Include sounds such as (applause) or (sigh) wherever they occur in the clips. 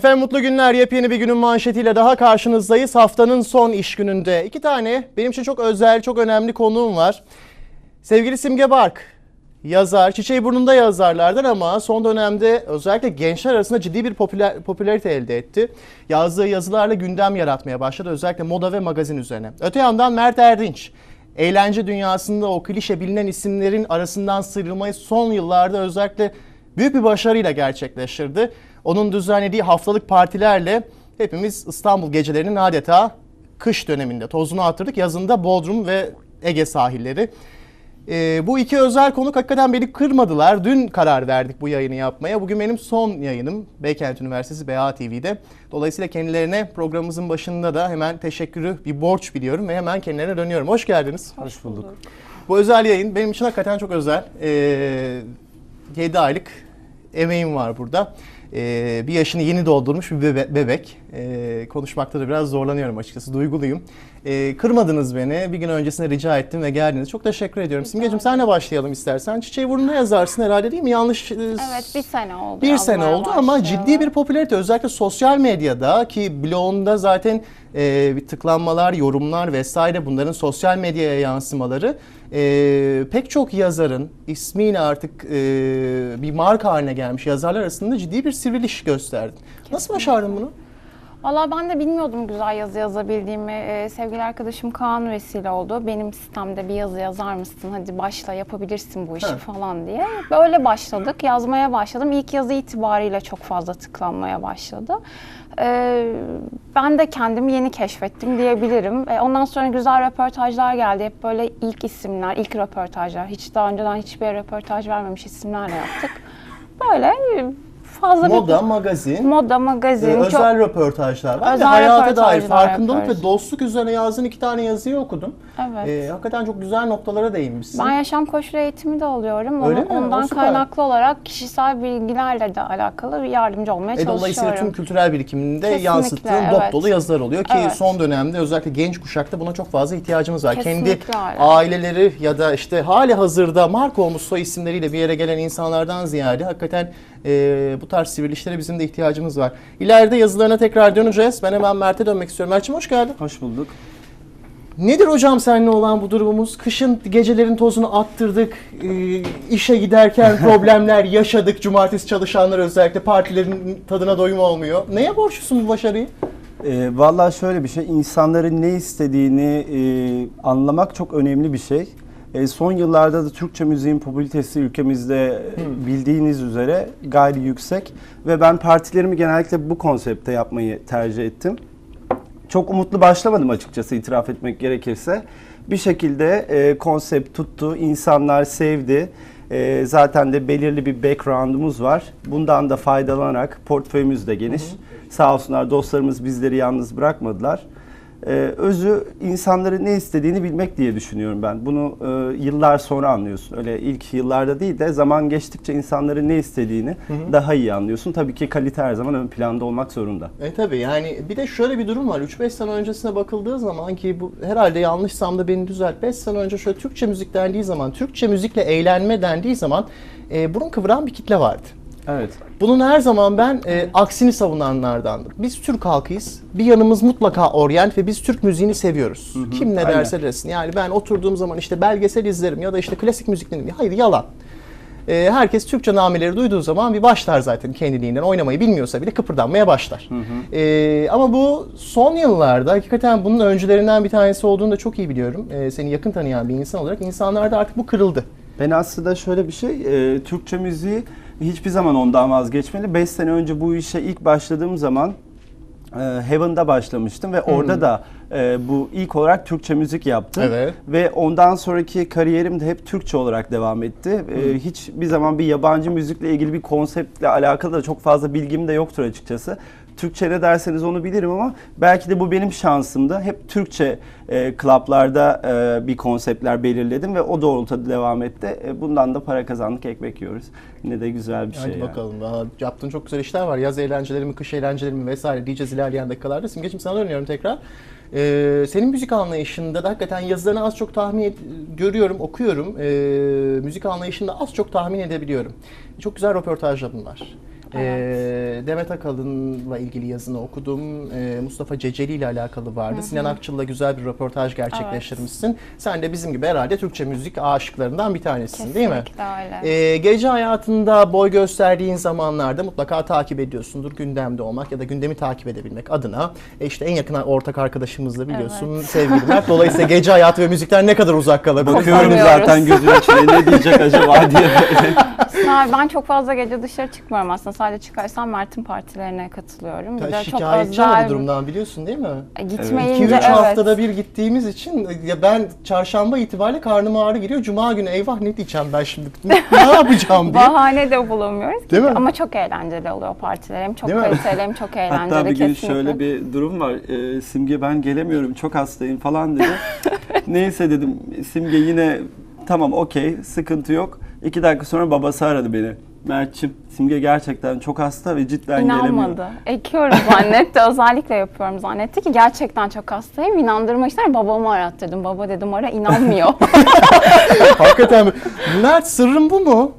Efendim mutlu günler. Yepyeni bir günün manşetiyle daha karşınızdayız. Haftanın son iş gününde. iki tane benim için çok özel, çok önemli konuğum var. Sevgili Simge Bark, yazar, Çiçeği Burnunda yazarlardan ama son dönemde özellikle gençler arasında ciddi bir popüler, popülarite elde etti. Yazdığı yazılarla gündem yaratmaya başladı özellikle moda ve magazin üzerine. Öte yandan Mert Erdinç, eğlence dünyasında o klişe bilinen isimlerin arasından sıyrılmayı son yıllarda özellikle büyük bir başarıyla gerçekleştirdi. Onun düzenlediği haftalık partilerle hepimiz İstanbul gecelerinin adeta kış döneminde tozunu attırdık. Yazında Bodrum ve Ege sahilleri. Ee, bu iki özel konuk hakikaten beni kırmadılar. Dün karar verdik bu yayını yapmaya. Bugün benim son yayınım Beykent Üniversitesi BA TV'de. Dolayısıyla kendilerine programımızın başında da hemen teşekkürü bir borç biliyorum ve hemen kendilerine dönüyorum. Hoş geldiniz. Hoş bulduk. Bu özel yayın benim için hakikaten çok özel. Ee, 7 aylık emeğim var burada. Ee, bir yaşını yeni doldurmuş bir bebe- bebek. Ee, konuşmakta da biraz zorlanıyorum açıkçası, duyguluyum. Ee, kırmadınız beni. Bir gün öncesinde rica ettim ve geldiniz. Çok teşekkür ediyorum. Simgeciğim senle başlayalım istersen. Çiçeği burnuna yazarsın herhalde değil mi? Yanlış... e, Evet bir sene oldu. bir sene yazmaya oldu ama başlayalı. ciddi bir popülarite özellikle sosyal medyada ki blogunda zaten e, bir tıklanmalar, yorumlar vesaire bunların sosyal medyaya yansımaları e, pek çok yazarın ismiyle artık e, bir marka haline gelmiş yazarlar arasında ciddi bir sivriliş gösterdi. Nasıl başardın bunu? Valla ben de bilmiyordum güzel yazı yazabildiğimi. Ee, sevgili arkadaşım Kaan vesile oldu. Benim sistemde bir yazı yazar mısın? Hadi başla yapabilirsin bu işi falan diye. Böyle başladık. Yazmaya başladım. İlk yazı itibariyle çok fazla tıklanmaya başladı. Ee, ben de kendimi yeni keşfettim diyebilirim. Ee, ondan sonra güzel röportajlar geldi. Hep böyle ilk isimler, ilk röportajlar. Hiç daha önceden hiçbir röportaj vermemiş isimlerle yaptık. Böyle fazla bir Moda, magazin, moda magazin. e, çok- özel röportajlar var ve Özel hayata dair farkındalık ve dostluk üzerine yazdığın iki tane yazıyı okudum. Evet. E, hakikaten çok güzel noktalara değinmişsin. Ben yaşam koşulu eğitimi de alıyorum. Öyle Onu- mi? Ondan kaynaklı olarak kişisel bilgilerle de alakalı bir yardımcı olmaya E, çalışıyorum. dolayısıyla tüm kültürel birikiminde Kesinlikle, yansıttığın dop evet. dolu yazılar oluyor ki Evet. son dönemde özellikle genç kuşakta buna çok fazla ihtiyacımız var. Kesinlikle Kendi öyle. aileleri ya da işte hali hazırda marka olmuş soy isimleriyle bir yere gelen insanlardan ziyade hakikaten e, bu tarz sivilişlere bizim de ihtiyacımız var. İleride yazılarına tekrar döneceğiz. Ben hemen Mert'e dönmek istiyorum. Mert'ciğim hoş geldin. Hoş bulduk. Nedir hocam seninle olan bu durumumuz? Kışın gecelerin tozunu attırdık, e, işe giderken (laughs) problemler yaşadık. Cumartesi çalışanlar özellikle partilerin tadına doyum olmuyor. Neye borçlusun bu başarıyı? Ee, Valla şöyle bir şey, insanların ne istediğini e, anlamak çok önemli bir şey. E, son yıllarda da Türkçe müziğin popülaritesi ülkemizde e, bildiğiniz üzere gayri yüksek. Ve ben partilerimi genellikle bu konsepte yapmayı tercih ettim. Çok umutlu başlamadım açıkçası itiraf etmek gerekirse. Bir şekilde e, konsept tuttu, insanlar sevdi. E, zaten de belirli bir background'umuz var. Bundan da faydalanarak portföyümüz de geniş. Sağ olsunlar dostlarımız bizleri yalnız bırakmadılar. E, özü insanların ne istediğini bilmek diye düşünüyorum ben. Bunu e, yıllar sonra anlıyorsun. Öyle ilk yıllarda değil de zaman geçtikçe insanların ne istediğini daha iyi anlıyorsun. Tabii ki kalite her zaman ön planda olmak zorunda. E tabi yani bir de şöyle bir durum var. 3-5 sene öncesine bakıldığı zaman ki bu herhalde yanlışsam da beni düzelt. 5 sene önce şöyle Türkçe müzik dendiği zaman, Türkçe müzikle eğlenme dendiği zaman e, burun kıvıran bir kitle vardı. Evet. Bunun her zaman ben e, aksini savunanlardandım. Biz Türk halkıyız. Bir yanımız mutlaka oryant ve biz Türk müziğini seviyoruz. Kim ne aynen. derse desin. Yani ben oturduğum zaman işte belgesel izlerim ya da işte klasik müzik dinlerim. Hayır yalan. E, herkes Türkçe nameleri duyduğu zaman bir başlar zaten kendiliğinden. Oynamayı bilmiyorsa bile kıpırdanmaya başlar. E, ama bu son yıllarda hakikaten bunun öncülerinden bir tanesi olduğunu da çok iyi biliyorum. E, seni yakın tanıyan bir insan olarak insanlarda artık bu kırıldı. Ben aslında şöyle bir şey, e, Türkçe müziği hiçbir zaman ondan vazgeçmeli. 5 sene önce bu işe ilk başladığım zaman e, Heaven'da başlamıştım ve orada da e, bu ilk olarak Türkçe müzik yaptım. Evet. Ve ondan sonraki kariyerim de hep Türkçe olarak devam etti. E, hiçbir zaman bir yabancı müzikle ilgili bir konseptle alakalı da çok fazla bilgim de yoktur açıkçası. Türkçe ne derseniz onu bilirim ama belki de bu benim şansımdı. Hep Türkçe e, klaplarda e, bir konseptler belirledim ve o doğrultuda devam etti. E, bundan da para kazandık, ekmek yiyoruz. Ne de güzel bir şey. Hadi yani. bakalım. Daha yaptığın çok güzel işler var. Yaz eğlenceleri mi, kış eğlenceleri mi vesaire diyeceğiz ilerleyen dakikalarda. Simgeciğim sana dönüyorum tekrar. Ee, senin müzik anlayışında da hakikaten yazılarını az çok tahmin et- görüyorum, okuyorum. Ee, müzik anlayışında az çok tahmin edebiliyorum. Çok güzel röportajların var. Ee, Demet Akalın'la ilgili yazını okudum. Ee, Mustafa Ceceli ile alakalı vardı. Sinan Akçıl'la güzel bir röportaj gerçekleştirmişsin. Sen de bizim gibi herhalde Türkçe müzik aşıklarından bir tanesisin değil mi? Kesinlikle öyle. Ee, gece hayatında boy gösterdiğin zamanlarda mutlaka takip ediyorsundur. Gündemde olmak ya da gündemi takip edebilmek adına. E işte en yakın ortak arkadaşımızla biliyorsun sevgili Mert. Dolayısıyla (laughs) gece hayatı ve müzikten ne kadar uzak kalabilir? Bakıyorum zaten gözünün içine ne diyecek acaba diye. (laughs) Ha, ben çok fazla gece dışarı çıkmıyorum aslında. Sadece çıkarsam Mert'in partilerine katılıyorum. Bir de çok Şikayetçi ama özel bu durumdan biliyorsun değil mi? E, 2-3 Gitmeyince evet. haftada bir gittiğimiz için ya ben çarşamba itibariyle karnım ağrı giriyor. Cuma günü eyvah ne diyeceğim ben şimdi? Ne, (laughs) ne yapacağım diye. Bahane de bulamıyoruz. Değil mi? Ama çok eğlenceli oluyor partiler. Hem çok Değil mi? kaliteli hem çok eğlenceli Hatta bir gün kesinlikle. şöyle bir durum var. Ee, Simge ben gelemiyorum çok hastayım falan dedi. (laughs) Neyse dedim Simge yine tamam okey sıkıntı yok. İki dakika sonra babası aradı beni. Mert'cim Simge gerçekten çok hasta ve cidden gelemiyor. İnanmadı. Ekiyorum zannetti. (laughs) Özellikle yapıyorum zannetti ki gerçekten çok hastayım. İnandırmak ister babamı arat dedim. Baba dedim ara inanmıyor. (laughs) Hakikaten mi? Mert sırrın bu mu?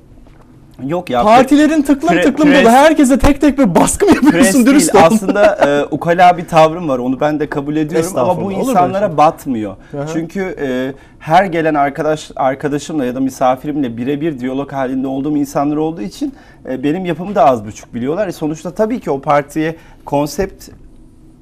Yok ya. Partilerin tıklım Pre- tıklım dolu. Herkese tek tek bir baskı mı yapıyorsun? değil. Dürüst ol. Aslında e, ukala bir tavrım var. Onu ben de kabul ediyorum ama bu insanlara şey? batmıyor. Aha. Çünkü e, her gelen arkadaş arkadaşımla ya da misafirimle birebir diyalog halinde olduğum insanlar olduğu için e, benim yapımı da az buçuk biliyorlar. E, sonuçta tabii ki o partiye konsept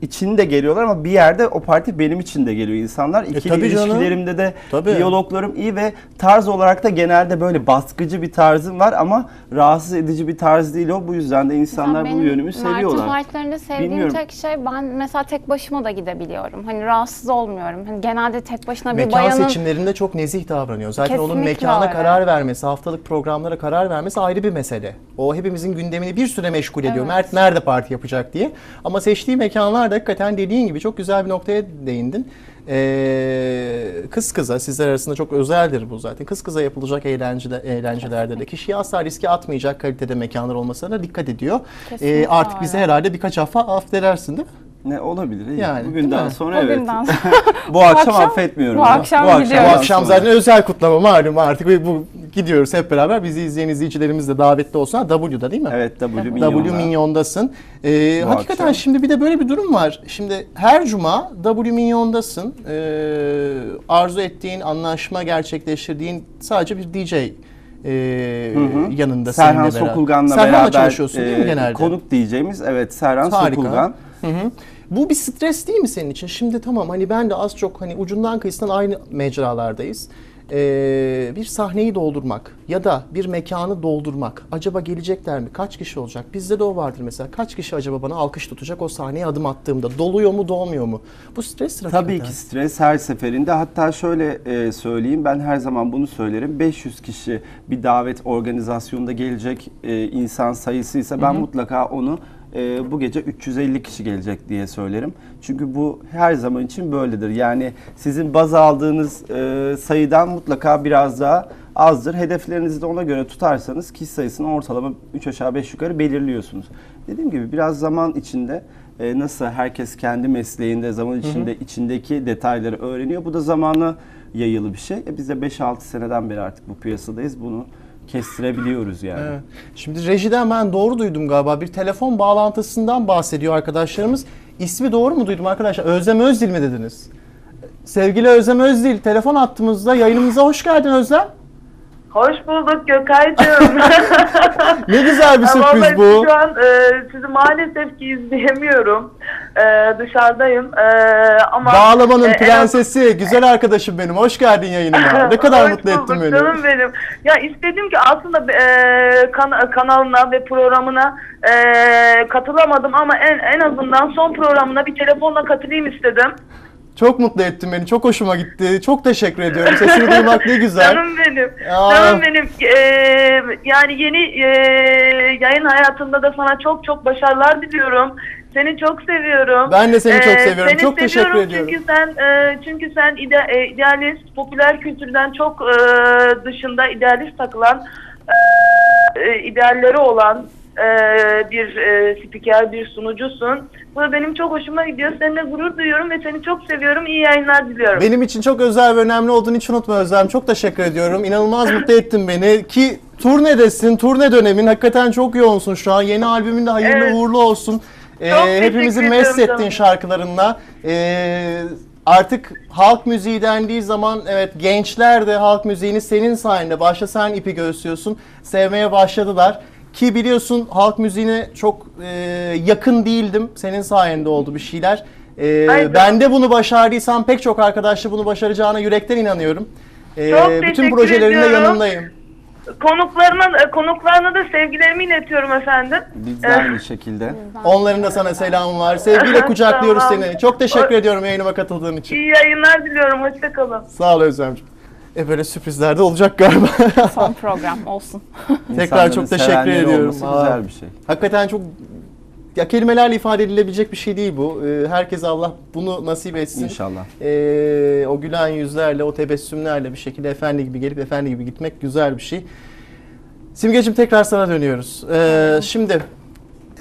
için de geliyorlar ama bir yerde o parti benim için de geliyor insanlar. İkili E, tabii canım. ilişkilerimde de Tabii. diyaloglarım iyi ve tarz olarak da genelde böyle baskıcı bir tarzım var ama rahatsız edici bir tarz değil o. Bu yüzden de insanlar bu Benim yönümü seviyorlar. Mert'in partilerinde sevdiğim Bilmiyorum. tek şey ben mesela tek başıma da gidebiliyorum. Hani rahatsız olmuyorum. Hani genelde tek başına bir Mekan bayanın seçimlerinde çok nezih davranıyor. Zaten onun Kesinlikle mekana öyle. karar vermesi, haftalık programlara karar vermesi ayrı bir mesele. O hepimizin gündemini bir süre meşgul ediyor. Evet. Mert nerede parti yapacak diye. Ama seçtiği mekanlar da hakikaten dediğin gibi çok güzel bir noktaya değindin. Ee, kız kıza, sizler arasında çok özeldir bu zaten. Kız kıza yapılacak eğlencede, eğlencelerde de kişiyi asla riske atmayacak kalitede mekanlar olmasına dikkat ediyor. Ee, artık bize herhalde birkaç hafta affedersin değil mi? Ne olabilir? Yani, değil Bugünden mi? sonra evet. (laughs) Bugünden bu akşam akşam- affetmiyorum. bu ya. akşam Bu gidiyoruz. akşam sonra. zaten özel kutlama malum artık ve bu gidiyoruz hep beraber. Bizi izleyen izleyicilerimiz de davetli olsun. W'da değil mi? Evet W W Minyon'da. W Minyon'dasın. Ee, Bu hakikaten akşam. şimdi bir de böyle bir durum var. Şimdi her cuma W Minyon'dasın. Ee, arzu ettiğin, anlaşma gerçekleştirdiğin sadece bir DJ ee, yanında Serhan seninle beraber. Sokulgan'la Serhan'la beraber çalışıyorsun değil mi e, genelde? konuk diyeceğimiz evet Serhan Harika. Sokulgan. Hı hı. Bu bir stres değil mi senin için? Şimdi tamam hani ben de az çok hani ucundan kıyısından aynı mecralardayız. Ee, bir sahneyi doldurmak ya da bir mekanı doldurmak. Acaba gelecekler mi? Kaç kişi olacak? Bizde de o vardır mesela. Kaç kişi acaba bana alkış tutacak o sahneye adım attığımda? Doluyor mu, dolmuyor mu? Bu stres Tabii ki stres her seferinde. Hatta şöyle e, söyleyeyim ben her zaman bunu söylerim. 500 kişi bir davet organizasyonunda gelecek e, insan sayısıysa ben mutlaka onu e, bu gece 350 kişi gelecek diye söylerim. Çünkü bu her zaman için böyledir. Yani sizin baz aldığınız e, sayıdan mutlaka biraz daha azdır. Hedeflerinizi de ona göre tutarsanız kişi sayısını ortalama 3 aşağı 5 yukarı belirliyorsunuz. Dediğim gibi biraz zaman içinde e, nasıl herkes kendi mesleğinde zaman içinde içindeki detayları öğreniyor. Bu da zamanla yayılı bir şey. E, biz de 5-6 seneden beri artık bu piyasadayız. Bunu kestirebiliyoruz yani. Evet. Şimdi rejiden ben doğru duydum galiba. Bir telefon bağlantısından bahsediyor arkadaşlarımız. İsmi doğru mu duydum arkadaşlar? Özlem Özdil mi dediniz? Sevgili Özlem Özdil, telefon attığımızda yayınımıza hoş geldin Özlem. Hoş bulduk Gökay'cığım. (laughs) Ne güzel bir sürpriz bu. Şu an e, sizi maalesef ki izleyemiyorum. E, dışarıdayım. E, ama Bağlamanın e, prensesi, güzel arkadaşım benim. Hoş geldin yayınıma. (laughs) Ne kadar mutlu bulduk ettin beni. Canım benim. Ya istedim ki aslında e, kan- kanalına ve programına e, katılamadım ama en en azından son programına bir telefonla katılayım istedim. Çok mutlu ettin beni. Çok hoşuma gitti. Çok teşekkür ediyorum. Sesini duymak ne güzel. (laughs) Canım benim. Aa. Canım benim. Ee, yani yeni e, yayın hayatında da sana çok çok başarılar diliyorum. Seni çok seviyorum. Ben de seni çok Ee, seviyorum. seni Çok teşekkür seviyorum ediyorum. Çünkü sen e, çünkü sen ide, e, idealist, popüler kültürden çok e, dışında idealist takılan e, idealleri olan e, bir e, spiker, bir sunucusun. Bu benim çok hoşuma gidiyor. Seninle gurur duyuyorum ve seni çok seviyorum. İyi yayınlar diliyorum. Benim için çok özel ve önemli olduğunu hiç unutma Özlem. Çok teşekkür ediyorum. İnanılmaz mutlu ettin beni. Ki turnedesin, turne dönemin. Hakikaten çok yoğunsun şu an. Yeni albümün de hayırlı Evet. uğurlu olsun. Ee, Çok teşekkür hepimizi ediyorum mest ettin canım. şarkılarınla. Ee, artık halk müziği dendiği zaman evet gençler de halk müziğini senin sayende başta sen ipi göğüslüyorsun. Sevmeye başladılar. Ki biliyorsun halk müziğine çok e, yakın değildim. Senin sayende oldu bir şeyler. Ee, Ay, ben de bunu başardıysam pek çok arkadaşla bunu başaracağına yürekten inanıyorum. Ee, Çok bütün projelerinde ediyorum. yanındayım. Konuklarına, e, konuklarına da sevgilerimi iletiyorum efendim. Biz de Eh, aynı şekilde. Onların da sana selamı var. Sevgiyle (laughs) kucaklıyoruz Tamam. seni. Çok teşekkür O- ediyorum yayınıma katıldığın için. İyi yayınlar diliyorum. Hoşçakalın. Sağ ol Özlemciğim. E böyle sürprizler de olacak galiba. (laughs) Son program olsun. (laughs) Tekrar çok teşekkür ediyorum. güzel bir şey. Hakikaten çok ya kelimelerle ifade edilebilecek bir şey değil bu. Ee, herkese Allah bunu nasip etsin. İnşallah. Ee, o gülen yüzlerle, o tebessümlerle bir şekilde efendi gibi gelip efendi gibi gitmek güzel bir şey. Simgeciğim tekrar sana dönüyoruz. Ee, şimdi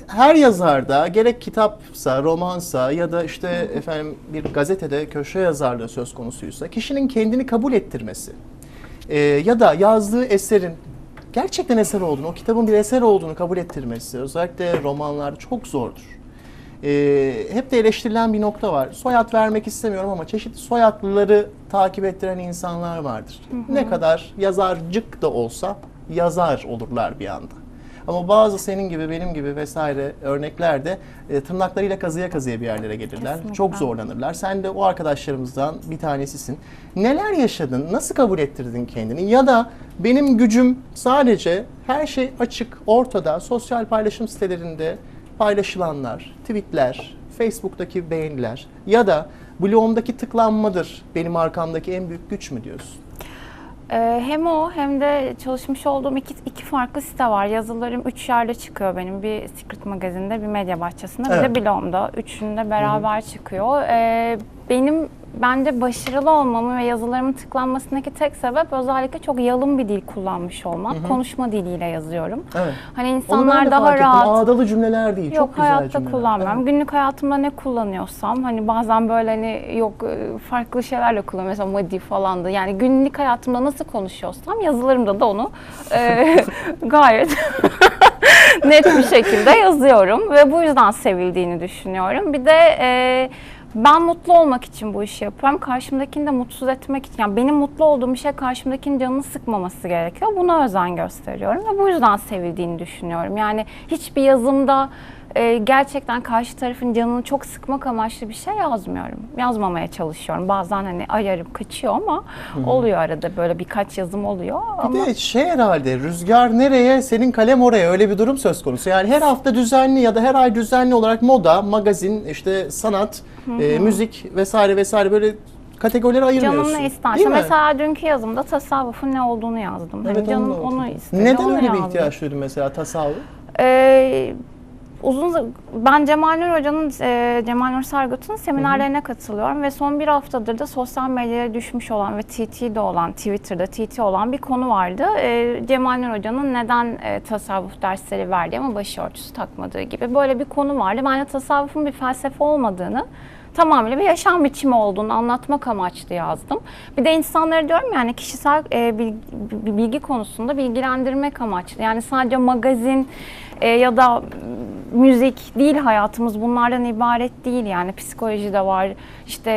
her yazarda gerek kitapsa, romansa ya da işte efendim bir gazetede köşe yazarlığı söz konusuysa kişinin kendini kabul ettirmesi ee, ya da yazdığı eserin gerçekten eser olduğunu, o kitabın bir eser olduğunu kabul ettirmesi özellikle romanlarda çok zordur. Ee, hep de eleştirilen bir nokta var. Soyad vermek istemiyorum ama çeşitli soyadları takip ettiren insanlar vardır. Ne kadar yazarcık da olsa yazar olurlar bir anda. Ama bazı senin gibi benim gibi vesaire örneklerde e, tırnaklarıyla kazıya kazıya bir yerlere gelirler. Kesinlikle. Çok zorlanırlar. Sen de o arkadaşlarımızdan bir tanesisin. Neler yaşadın? Nasıl kabul ettirdin kendini? Ya da benim gücüm sadece her şey açık, ortada, sosyal paylaşım sitelerinde paylaşılanlar, tweetler, Facebook'taki beğeniler ya da blogumdaki tıklanmadır benim arkamdaki en büyük güç mü diyorsun? Ee, hem o hem de çalışmış olduğum iki, iki farklı site var. Yazılarım üç yerde çıkıyor benim. Bir Secret Magazine'de, bir Medya Bahçesi'nde, Evet. bir de Blog'umda. Üçünde beraber çıkıyor. Ee, benim bence başarılı olmamı ve yazılarımın tıklanmasındaki tek sebep özellikle çok yalın bir dil kullanmış olmak. Konuşma diliyle yazıyorum. Evet. Hani insanlar de daha fark ettim. rahat. Ağdalı cümleler değil. Yok çok güzel hayatta cümleler. kullanmıyorum. Evet. Günlük hayatımda ne kullanıyorsam hani bazen böyle hani yok e, farklı şeylerle kullanıyorum. Mesela madi falan da. Yani günlük hayatımda nasıl konuşuyorsam yazılarımda da onu e, (laughs) gayet (laughs) net bir şekilde yazıyorum ve bu yüzden sevildiğini düşünüyorum. Bir de e, ben mutlu olmak için bu işi yapıyorum. Karşımdakini de mutsuz etmek için. Yani benim mutlu olduğum bir şey karşımdakinin canını sıkmaması gerekiyor. Buna özen gösteriyorum ve bu yüzden sevildiğini düşünüyorum. Yani hiçbir yazımda e, gerçekten karşı tarafın canını çok sıkmak amaçlı bir şey yazmıyorum. Yazmamaya çalışıyorum. Bazen hani ayarım kaçıyor ama oluyor arada böyle birkaç yazım oluyor. ama... Bir de şey herhalde rüzgar nereye senin kalem oraya öyle bir durum söz konusu. Yani her hafta düzenli ya da her ay düzenli olarak moda, magazin, işte sanat, e, müzik vesaire vesaire böyle kategorileri ayırmıyorsun. Canım ne isterse. Mesela dünkü yazımda tasavvufun ne olduğunu yazdım. Hani Evet, canım onu onu istedi. Neden onu öyle bir yazdım. ihtiyaç duydun mesela tasavvuf? Ee, uzun ben Cemal Nur Hoca'nın e, Cemal Nur Sargut'un seminerlerine katılıyorum ve son bir haftadır da sosyal medyaya düşmüş olan ve TT'de olan Twitter'da TT olan bir konu vardı. Ee, Cemal Nur Hoca'nın neden e, tasavvuf dersleri verdiği ama başörtüsü takmadığı gibi böyle bir konu vardı. Ben de tasavvufun bir felsefe olmadığını tamamıyla bir yaşam biçimi olduğunu anlatmak amaçlı yazdım. Bir de insanları diyorum yani kişisel e, bilgi, bilgi konusunda bilgilendirmek amaçlı. Yani sadece magazin e, ya da müzik değil hayatımız bunlardan ibaret değil yani psikoloji de var işte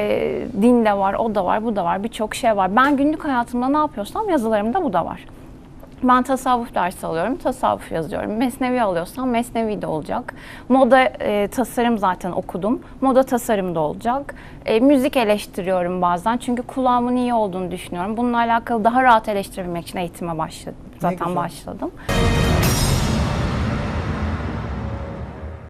din de var o da var bu da var birçok şey var. Ben günlük hayatımda ne yapıyorsam yazılarımda bu da var. Ben tasavvuf dersi alıyorum, tasavvuf yazıyorum. Mesnevi alıyorsam mesnevi de olacak. Moda e, tasarım zaten okudum. Moda tasarım da olacak. E, müzik eleştiriyorum bazen çünkü kulağımın iyi olduğunu düşünüyorum. Bununla alakalı daha rahat eleştirebilmek için eğitime başladım. Zaten başladım.